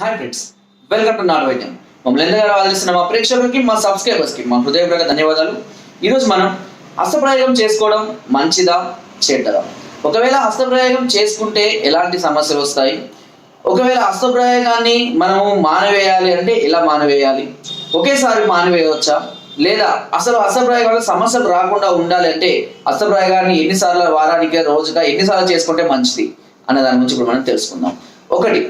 Hi friends welcome to Naatu Vaidyam మమ్మల్ని ఎంతగా ఆదరిస్తున్న మా ప్రేక్షకులకి మా సబ్స్క్రైబర్స్కి మా హృదయపూర్వక ధన్యవాదాలు. ఈరోజు మనం హస్తప్రయోగం చేసుకోవడం మంచిదా చెడ్డదా? ఒకవేళ హస్తప్రయోగం చేసుకుంటే ఎలాంటి సమస్యలు వస్తాయి? ఒకవేళ హస్తప్రయోగాన్ని మనము మానవేయాలి అంటే ఎలా మానవేయాలి? ఒకేసారి మానవేయవచ్చా? లేదా అసలు హస్తప్రయోగం సమస్యలు రాకుండా ఉండాలి అంటే హస్తప్రయోగాన్ని ఎన్నిసార్లు వారానికి రోజుగా ఎన్నిసార్లు చేసుకుంటే మంచిది? అనే దాని గురించి ఇప్పుడు మనం తెలుసుకుందాం. ఒకటి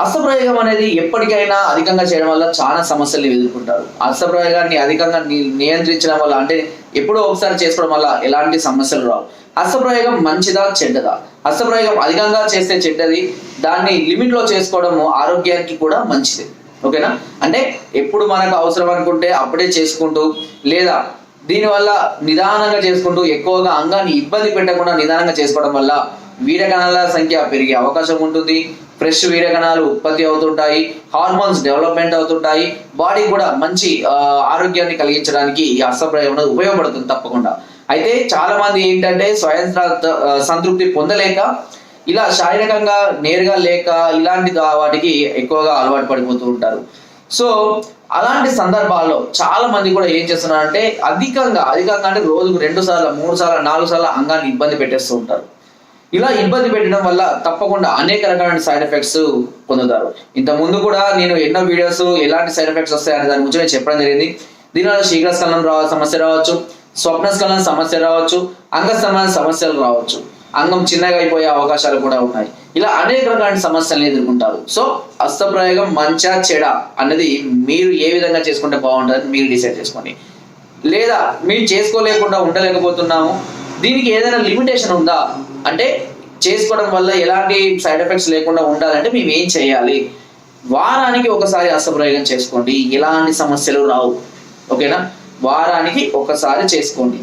హస్తప్రయోగం అనేది ఎప్పటికైనా అధికంగా చేయడం వల్ల చాలా సమస్యలు ఎదుర్కొంటారు. హస్తప్రయోగాన్ని అధికంగా ని- నియంత్రించడం వల్ల అంటే ఎప్పుడో ఒకసారి చేసుకోవడం వల్ల ఎలాంటి సమస్యలు రావు. హస్తప్రయోగం మంచిదా చెడ్డదా? హస్తప్రయోగం అధికంగా చేస్తే చెడ్డది దాన్ని లిమిట్లో చేసుకోవడము ఆరోగ్యానికి కూడా మంచిది. ఓకేనా? అంటే ఎప్పుడు మనకు అవసరం అనుకుంటే అప్పుడే చేసుకుంటూ లేదా దీనివల్ల నిదానంగా చేసుకుంటూ ఎక్కువగా అంగాన్ని ఇబ్బంది పెట్టకుండా నిదానంగా చేసుకోవడం వల్ల వీరకణాల సంఖ్య పెరిగే అవకాశం ఉంటుంది. ఫ్రెష్ వీరకణాలు ఉత్పత్తి అవుతుంటాయి హార్మోన్స్ డెవలప్మెంట్ అవుతుంటాయి బాడీ కూడా మంచి ఆరోగ్యాన్ని కలిగించడానికి ఈ హస్తప్రయోగం అనేది ఉపయోగపడుతుంది తప్పకుండా. అయితే చాలా మంది ఏంటంటే స్వయం సంతృప్తి పొందలేక ఇలా శారీరకంగా నేరుగా లేక ఇలాంటి వాటికి ఎక్కువగా అలవాటు పడిపోతూ ఉంటారు. సో అలాంటి సందర్భాల్లో చాలా మంది కూడా ఏం చేస్తున్నారంటే అధికంగా అధికంగా అంటే రోజుకు రెండు సార్లు మూడు సార్లు నాలుగు సార్లు అంగాన్ని ఇబ్బంది పెట్టేస్తూ ఉంటారు. ఇలా ఇబ్బంది పెట్టడం వల్ల తప్పకుండా అనేక రకాలైన సైడ్ ఎఫెక్ట్స్ పొందుతారు. ఇంత ముందు కూడా నేను ఎన్నో వీడియోస్ ఎలాంటి సైడ్ ఎఫెక్ట్స్ వస్తాయని దాని గురించి నేను చెప్పడం జరిగింది. దీనివల్ల శీఘ్రస్ఖలనం రావ సమస్య రావచ్చు స్వప్నస్ఖలనం సమస్య రావచ్చు అంగస్తంభన సమస్యలు రావచ్చు. అంగం చిన్నగా అయిపోయే అవకాశాలు కూడా ఉన్నాయి. ఇలా అనేక రకాల సమస్యలను ఎదుర్కొంటారు. సో అస్తప్రయోగం మంచా చెడ అన్నది మీరు ఏ విధంగా చేసుకుంటే బాగుంటుందని మీరు డిసైడ్ చేసుకోండి. లేదా మేము చేసుకోలేకుండా ఉండలేకపోతున్నాము. దీనికి ఏదైనా లిమిటేషన్ ఉందా? అంటే చేసుకోవడం వల్ల ఎలాంటి సైడ్ ఎఫెక్ట్స్ లేకుండా ఉండాలంటే మేము ఏం చేయాలి? వారానికి ఒకసారి అస్తప్రయోగం చేసుకోండి. ఎలాంటి సమస్యలు రావు. ఓకేనా? వారానికి ఒకసారి చేసుకోండి.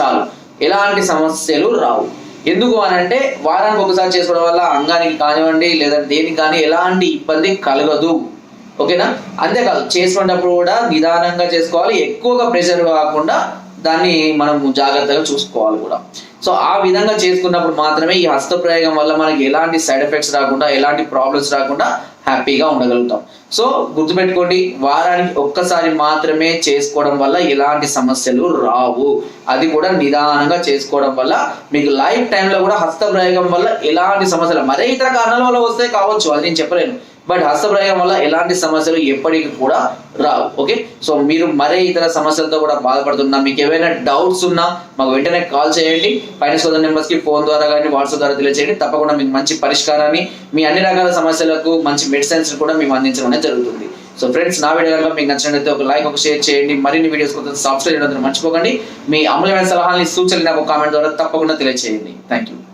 చాలు. ఎలాంటి సమస్యలు రావు. ఎందుకు అని అంటే వారానికి ఒకసారి చేసుకోవడం వల్ల అంగానికి కానివ్వండి లేదా దేనికి కానీ ఎలాంటి ఇబ్బంది కలగదు. ఓకేనా? అంతేకాదు చేసుకునేటప్పుడు కూడా నిదానంగా చేసుకోవాలి. ఎక్కువగా ప్రెషర్ కాకుండా దాన్ని మనం జాగ్రత్తగా చూసుకోవాలి కూడా. సో ఆ విధంగా చేసుకున్నప్పుడు మాత్రమే ఈ హస్తప్రయోగం వల్ల మనకి ఎలాంటి సైడ్ ఎఫెక్ట్స్ రాకుండా ఎలాంటి ప్రాబ్లమ్స్ రాకుండా హ్యాపీగా ఉండగలుగుతాం. సో గుర్తుపెట్టుకోండి వారానికి ఒక్కసారి మాత్రమే చేసుకోవడం వల్ల ఎలాంటి సమస్యలు రావు. అది కూడా నిదానంగా చేసుకోవడం వల్ల మీకు లైఫ్ టైంలో కూడా హస్తప్రయోగం వల్ల ఎలాంటి సమస్యలు మరే ఇతర కారణాల వల్ల వస్తే కావచ్చు అది నేను చెప్పలేను. బట్ హస్తప్రయోగం వల్ల ఎలాంటి సమస్యలు ఎప్పటికీ కూడా రావు ఓకే? సో మీరు మరే ఇతర సమస్యలతో కూడా బాధపడుతున్నా మీకు ఏవైనా డౌట్స్ ఉన్నా మాకు వెంటనే కాల్ చేయండి. పైన సోదర్ నెంబర్స్కి ఫోన్ ద్వారా కానీ వాట్సాప్ ద్వారా తెలియజేయండి తప్పకుండా మీకు మంచి పరిష్కారాన్ని మీ అన్ని రకాల సమస్యలకు మంచి మెడిసిన్స్ కూడా మేము అందించడం జరుగుతుంది. సో ఫ్రెండ్స్ నా వీడియో కనుక మీకు నచ్చినట్లయితే ఒక లైక్ ఒక షేర్ చేయండి. మరిన్ని వీడియోస్ కోసం సబ్స్క్రైబ్ చేయడం మర్చిపోకండి. మీ అమూల్యమైన సలహాలని సూచనలు నాకు కామెంట్ ద్వారా తప్పకుండా తెలియజేయండి థ్యాంక్ యూ